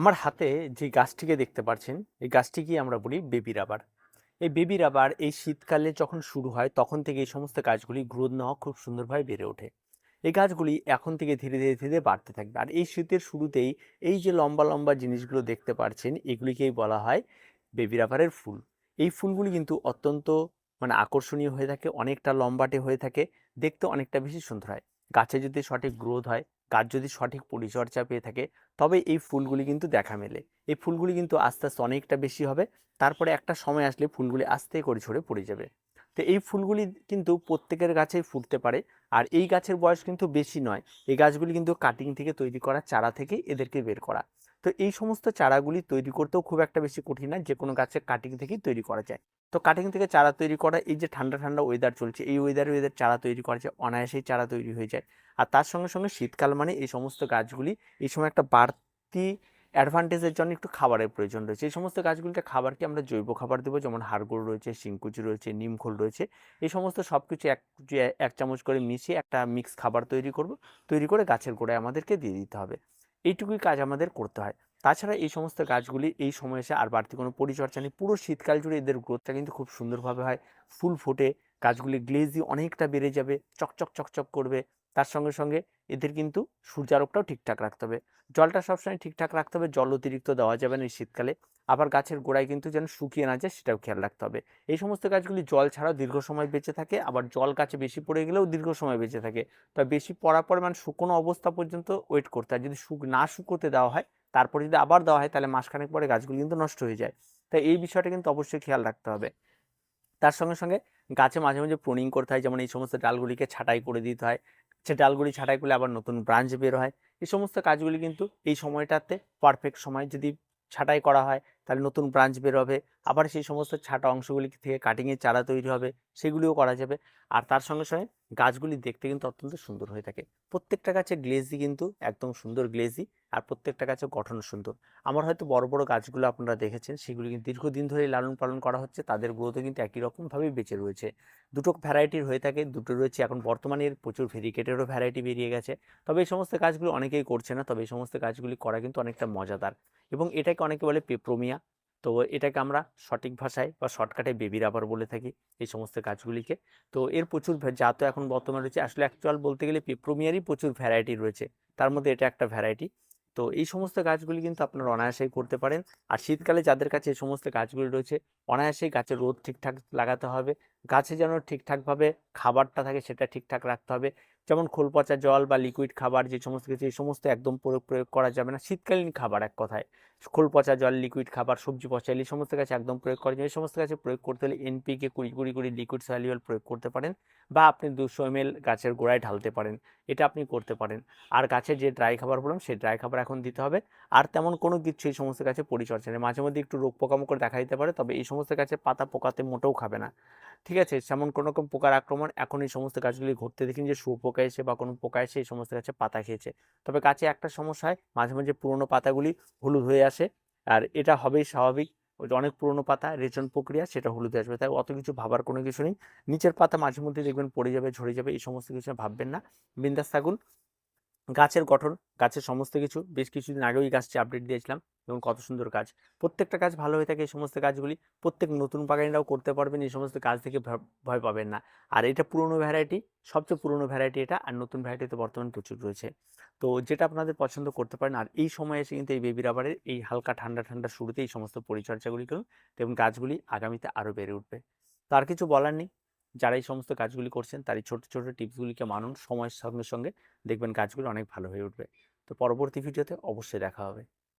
আমার হাতে যে গাছটিকে দেখতে পাচ্ছেন এই গাছটিকে আমরা বলি বেবি রাবার। এই বেবি রাবার এই শীতকালে যখন শুরু হয়, তখন থেকে এই সমস্ত গাছগুলি গ্রোথ নেওয়া খুব সুন্দরভাবে বেড়ে ওঠে। এই গাছগুলি এখন থেকে ধীরে ধীরে ধীরে বাড়তে থাকবে। আর এই শীতের শুরুতেই এই যে লম্বা লম্বা জিনিসগুলো দেখতে পাচ্ছেন এগুলিকেই বলা হয় বেবি রাবারের ফুল। এই ফুলগুলি কিন্তু অত্যন্ত মানে আকর্ষণীয় হয়ে থাকে, অনেকটা লম্বাটে হয়ে থাকে, দেখতে অনেকটা বেশি সুন্দর হয়। গাছে যদি সঠিক গ্রোথ হয় গাছ যদি সঠিক পরিচর্যা পেয়ে থাকে, তবে এই ফুলগুলি কিন্তু দেখা মেলে। এই ফুলগুলি কিন্তু আস্তে আস্তে অনেকটা বেশি হবে, তারপরে একটা সময় আসলে ফুলগুলি আস্তে করে ঝরে পড়ে যাবে। তো এই ফুলগুলি কিন্তু প্রত্যেকের গাছেই ফুটতে পারে, আর এই গাছের বয়স কিন্তু বেশি নয়। এই গাছগুলি কিন্তু কাটিং থেকে তৈরি করা চারা থেকে এদেরকে বের করা। তো এই সমস্ত চারাগুলি তৈরি করতেও খুব একটা বেশি কঠিন না যে কোনো গাছের কাটিং থেকেই তৈরি করা যায়। তো কাটিং থেকে চারা তৈরি করা, এই যে ঠান্ডা ঠান্ডা ওয়েদার চলছে, এই ওয়েদারে ওয়েদার চারা তৈরি করা যায়, অনায়াসেই চারা তৈরি হয়ে যায়। আর তার সঙ্গে সঙ্গে শীতকাল মানে এই সমস্ত গাছগুলি, এই সময় একটা বাড়তি অ্যাডভান্টেজের জন্য একটু খাবারের প্রয়োজন রয়েছে। এই সমস্ত গাছগুলিতে খাবারকে আমরা জৈব খাবার দেবো, যেমন হাড়গুড় রয়েছে, শিংকুচি রয়েছে নিমখোল রয়েছে। এই সমস্ত সব কিছু এক এক চামচ করে মিশিয়ে একটা মিক্স খাবার তৈরি করব, তৈরি করে গাছের গোড়ায় আমাদেরকে দিয়ে দিতে হবে। এইটুকুই কাজ আমাদের করতে হয়। তাছাড়া এই সমস্ত গাছগুলি এই সময় এসে আর বাড়তি কোনো পরিচর্যা নেই। পুরো শীতকাল জুড়ে এদের গ্রোথটা কিন্তু খুব সুন্দরভাবে হয়। ফুল ফোটে গাছগুলি গ্লেজি অনেকটা বেড়ে যাবে, চকচক চকচক করবে। তার সঙ্গে সঙ্গে এদের কিন্তু সূর্যালোকটাও ঠিকঠাক রাখতে হবে। জলটা সবসময় ঠিকঠাক রাখতে হবে, জল অতিরিক্ত দেওয়া যাবে না এই শীতকালে। আবার গাছের গোড়ায় কিন্তু যেন শুকিয়ে না যায় সেটাও খেয়াল রাখতে হবে। এই সমস্ত গাছগুলি জল ছাড়াও দীর্ঘ সময় বেঁচে থাকে, আবার জল গাছে বেশি পড়ে গেলেও দীর্ঘ সময় বেঁচে থাকে। তবে বেশি পড়ার পর মানে শুকনো অবস্থা পর্যন্ত ওয়েট করতে হয়। যদি শুক, না শুকোতে দেওয়া হয়, তারপরে যদি আবার দেওয়া হয় তাহলে মাসখানেক পরে গাছগুলি কিন্তু নষ্ট হয়ে যায়। তাই এই বিষয়টা কিন্তু অবশ্যই খেয়াল রাখতে হবে। তার সঙ্গে সঙ্গে গাছে মাঝে মাঝে প্রুনিং করতে হয়, যেমন এই সমস্ত ডালগুলিকে ছাঁটাই করে দিতে হয়। সে ডালগুড়ি ছাঁটাই করলে আবার নতুন ব্রাঞ্চ বের হয়। এই সমস্ত কাজগুলি কিন্তু এই সময়টাতে পারফেক্ট সময় যদি ছাঁটাই করা হয়, তাহলে নতুন ব্রাঞ্চ বের হবে। আবার সেই সমস্ত ছাটা অংশগুলি থেকে কাটিংয়ের চারা তৈরি হবে, সেগুলিও করা যাবে। আর তার সঙ্গে সঙ্গে গাছগুলি দেখতে কিন্তু অত্যন্ত সুন্দর হয়ে থাকে। প্রত্যেকটা গাছের গ্লেজি কিন্তু একদম সুন্দর গ্লেজি আর প্রত্যেকটা গাছের গঠন সুন্দর। আমার হয়তো বড় বড় গাছগুলো আপনারা দেখেছেন, সেগুলি কিন্তু দীর্ঘদিন ধরে লালন পালন করা হচ্ছে, তাদের গ্রোথও কিন্তু একই রকমভাবেই বেঁচে রয়েছে। দুটো ভ্যারাইটির হয়ে থাকে, দুটো রয়েছে এখন বর্তমানে এর প্রচুর ভেরিকেটেরও ভ্যারাইটি বেরিয়ে গেছে। তবে এই সমস্ত কাজগুলো অনেকেই করছে না, তবে এই সমস্ত গাছগুলি করা কিন্তু অনেকটা মজাদার। এবং এটাকে অনেকে বলে পেপ্রোমিয়া তো এটাকে আমরা সঠিক ভাষায় বা শর্টকাটে বেবি রাবার বলে থাকি এই সমস্ত গাছগুলিকে তো এর প্রচুর যা তো এখন বর্তমানে রয়েছে, আসলে অ্যাকচুয়াল বলতে গেলে পেপ্রোমিয়ারই প্রচুর ভ্যারাইটি রয়েছে। তার মধ্যে এটা একটা ভ্যারাইটি তো এই সমস্ত গাছগুলি কিন্তু আপনারা অনায়াসেই করতে পারেন। আর শীতকালে যাদের কাছে এই সমস্ত গাছগুলি রয়েছে, অনায়াসেই গাছের রোদ ঠিকঠাক লাগাতে হবে। গাছে যেন ঠিকঠাকভাবে খাবারটা থাকে সেটা ঠিকঠাক রাখতে হবে। যেমন খোল পচা জল বা লিকুইড খাবার যে সমস্ত কিছু, এই সমস্ত একদম প্রয়োগ প্রয়োগ করা যাবে না। শীতকালীন খাবার এক কথায়। খোল পচা জল লিকুইড খাবার, সবজি পচা, এই সমস্ত গাছে একদম প্রয়োগ করা যায় এই সমস্ত গাছে প্রয়োগ করতে হলে এনপিকে কুড়ি কুড়ি কুড়ি লিকুইড সয়ালিওল প্রয়োগ করতে পারেন বা আপনি দুশো এম গাছের গোড়ায় ঢালতে পারেন। এটা আপনি করতে পারেন। আর গাছের যে ড্রাই খাবার বললাম, সেই ড্রাই খাবার এখন দিতে হবে। আর তেমন কোনো কিছু এই সমস্ত গাছে পরিচর্যা নেই। মাঝে মধ্যে একটু রোগ পোকামাকড় দেখা দিতে পারে, তবে এই সমস্ত গাছে পাতা পোকাতে মোটেও খাবে না। ঠিক আছে, যেমন কোনো রকম পোকার আক্রমণ এখন এই সমস্ত গাছগুলি ঘুরতে দেখিনি যে শুয়োপোকা এসে বা কোনো পোকা এসে এই সমস্ত গাছে পাতা খেয়েছে। তবে গাছে একটা সমস্যা হয়, মাঝে মাঝে পুরনো পাতাগুলি হলুদ হয়ে আসে আর এটা হবেই স্বাভাবিক। অনেক পুরনো পাতা, রেচন প্রক্রিয়া, সেটা হলুদে আসবে। তাই অত কিছু ভাবার কোনো কিছু নেই। নিচের পাতা মাঝে মধ্যে দেখবেন পড়ে যাবে, ঝরে যাবে, এই সমস্ত কিছু ভাববেন না। বিন্দাস থাকুন। গাছের গঠন, গাছের সমস্ত কিছু। বেশ কিছুদিন আগেও এই গাছটি আপডেট দিয়েছিলাম এবং কত সুন্দর কাজ প্রত্যেকটা কাজ ভালো হয়ে থাকে এই সমস্ত কাজগুলি প্রত্যেক নতুন বাগানিরাও করতে পারবেন, এই সমস্ত কাজ থেকে ভয় পাবেন না। আর এটা পুরনো ভ্যারাইটি সবচেয়ে পুরনো ভ্যারাইটি এটা, আর নতুন ভ্যারাইটি তো বর্তমানে প্রচুর রয়েছে। তো যেটা আপনাদের পছন্দ করতে পারেন, আর এই সময় এসে কিন্তু এই বেবি রাবারের এই হালকা ঠান্ডা ঠান্ডা শুরুতে এই সমস্ত পরিচর্যাগুলি করুন এবং গাছগুলি আগামীতে আরও বেড়ে উঠবে। তার কিছু বলার নেই। যারা এই সমস্ত কাজগুলি করছেন তার এই ছোটো ছোটো টিপসগুলিকে মানুন। সময়ের সঙ্গে সঙ্গে দেখবেন কাজগুলি অনেক ভালো হয়ে উঠবে। তো পরবর্তী ভিডিওতে অবশ্যই দেখা হবে।